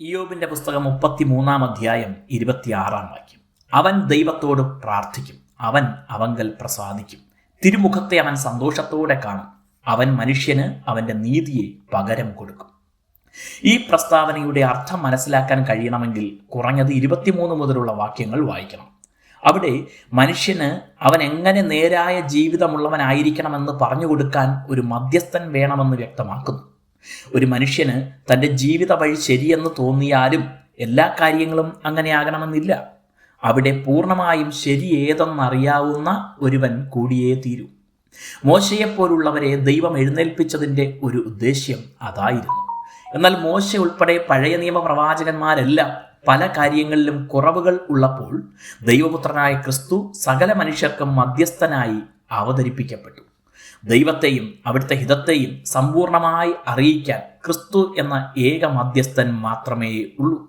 ഇയോബിന്റെ പുസ്തകം മുപ്പത്തിമൂന്നാം അധ്യായം ഇരുപത്തിയാറാം വാക്യം. അവൻ ദൈവത്തോട് പ്രാർത്ഥിക്കും. അവൻ അവങ്കൽ പ്രസാദിക്കും. തിരുമുഖത്തെ അവൻ സന്തോഷത്തോടെ കാണും. അവൻ മനുഷ്യന് അവന്റെ നീതിയെ പകരം കൊടുക്കും. ഈ പ്രസ്താവനയുടെ അർത്ഥം മനസ്സിലാക്കാൻ കഴിയണമെങ്കിൽ കുറഞ്ഞത് ഇരുപത്തിമൂന്ന് മുതലുള്ള വാക്യങ്ങൾ വായിക്കണം. അവിടെ മനുഷ്യന് അവൻ എങ്ങനെ നേരായ ജീവിതമുള്ളവനായിരിക്കണമെന്ന് പറഞ്ഞു കൊടുക്കാൻ ഒരു മധ്യസ്ഥൻ വേണമെന്ന് വ്യക്തമാക്കുന്നു. ഒരു മനുഷ്യന് തന്റെ ജീവിത വഴി ശരിയെന്ന് തോന്നിയാലും എല്ലാ കാര്യങ്ങളും അങ്ങനെ അങ്ങനെയാകണമെന്നില്ല. അവിടെ പൂർണമായും ശരി ഏതെന്നറിയാവുന്ന ഒരുവൻ കൂടിയേ തീരൂ. മോശയെപ്പോലുള്ളവരെ ദൈവം എഴുന്നേൽപ്പിച്ചതിന്റെ ഒരു ഉദ്ദേശ്യം അതായിരുന്നു. എന്നാൽ മോശ ഉൾപ്പെടെ പഴയ നിയമ പ്രവാചകന്മാരെല്ലാം പല കാര്യങ്ങളിലും കുറവുകൾ ഉള്ളപ്പോൾ ദൈവപുത്രനായ ക്രിസ്തു സകല മനുഷ്യർക്കും മധ്യസ്ഥനായി അവതരിപ്പിക്കപ്പെട്ടു. ദൈവത്തെയും അവിടുത്തെ ഹിതത്തെയും സമ്പൂർണമായി അറിയിക്കാൻ ക്രിസ്തു എന്ന ഏക മധ്യസ്ഥൻ മാത്രമേ ഉള്ളൂ.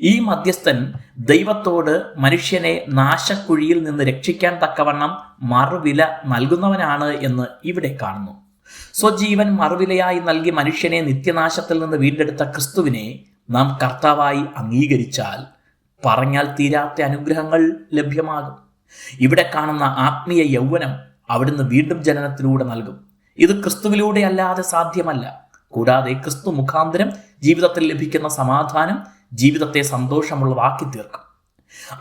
ഈ മധ്യസ്ഥൻ ദൈവത്തോട് മനുഷ്യനെ നാശക്കുഴിയിൽ നിന്ന് രക്ഷിക്കാൻ തക്കവണ്ണം മറുവില നൽകുന്നവനാണ് എന്ന് ഇവിടെ കാണുന്നു. സ്വജീവൻ മറുവിലയായി നൽകി മനുഷ്യനെ നിത്യനാശത്തിൽ നിന്ന് വീണ്ടെടുത്ത ക്രിസ്തുവിനെ നാം കർത്താവായി അംഗീകരിച്ചാൽ പറഞ്ഞാൽ തീരാത്ത അനുഗ്രഹങ്ങൾ ലഭ്യമാകും. ഇവിടെ കാണുന്ന ആത്മീയ യൗവനം അവിടുന്ന് വീണ്ടും ജനനത്തിലൂടെ നൽകും. ഇത് ക്രിസ്തുവിലൂടെ അല്ലാതെ സാധ്യമല്ല. കൂടാതെ ക്രിസ്തു മുഖാന്തരം ജീവിതത്തിൽ ലഭിക്കുന്ന സമാധാനം ജീവിതത്തെ സന്തോഷമുള്ളതാക്കി തീർക്കും.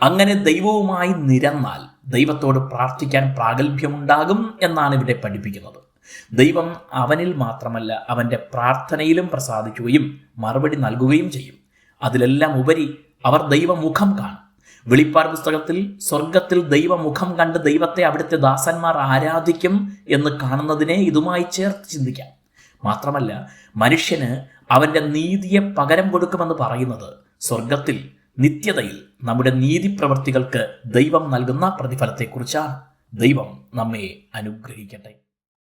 അങ്ങനെ ദൈവവുമായി നിരന്നാൽ ദൈവത്തോട് പ്രാർത്ഥിക്കാൻ പ്രാഗൽഭ്യമുണ്ടാകും എന്നാണ് ഇവിടെ പഠിപ്പിക്കുന്നത്. ദൈവം അവനിൽ മാത്രമല്ല അവന്റെ പ്രാർത്ഥനയിലും പ്രസാദിക്കുകയും മറുപടി നൽകുകയും ചെയ്യും. അതിലെല്ലാം ഉപരി അവർ ദൈവമുഖം കാണും. വെളിപ്പാട് പുസ്തകത്തിൽ സ്വർഗത്തിൽ ദൈവമുഖം കണ്ട് ദൈവത്തെ അവിടുത്തെ ദാസന്മാർ ആരാധിക്കും എന്ന് കാണുന്നതിനെ ഇതുമായി ചേർത്ത് ചിന്തിക്കാം. മാത്രമല്ല മനുഷ്യന് അവന്റെ നീതിയെ പകരം കൊടുക്കുമെന്ന് പറയുന്നത് സ്വർഗത്തിൽ നിത്യതയിൽ നമ്മുടെ നീതി പ്രവൃത്തികൾക്ക് ദൈവം നൽകുന്ന പ്രതിഫലത്തെക്കുറിച്ചാണ്. ദൈവം നമ്മെ അനുഗ്രഹിക്കട്ടെ.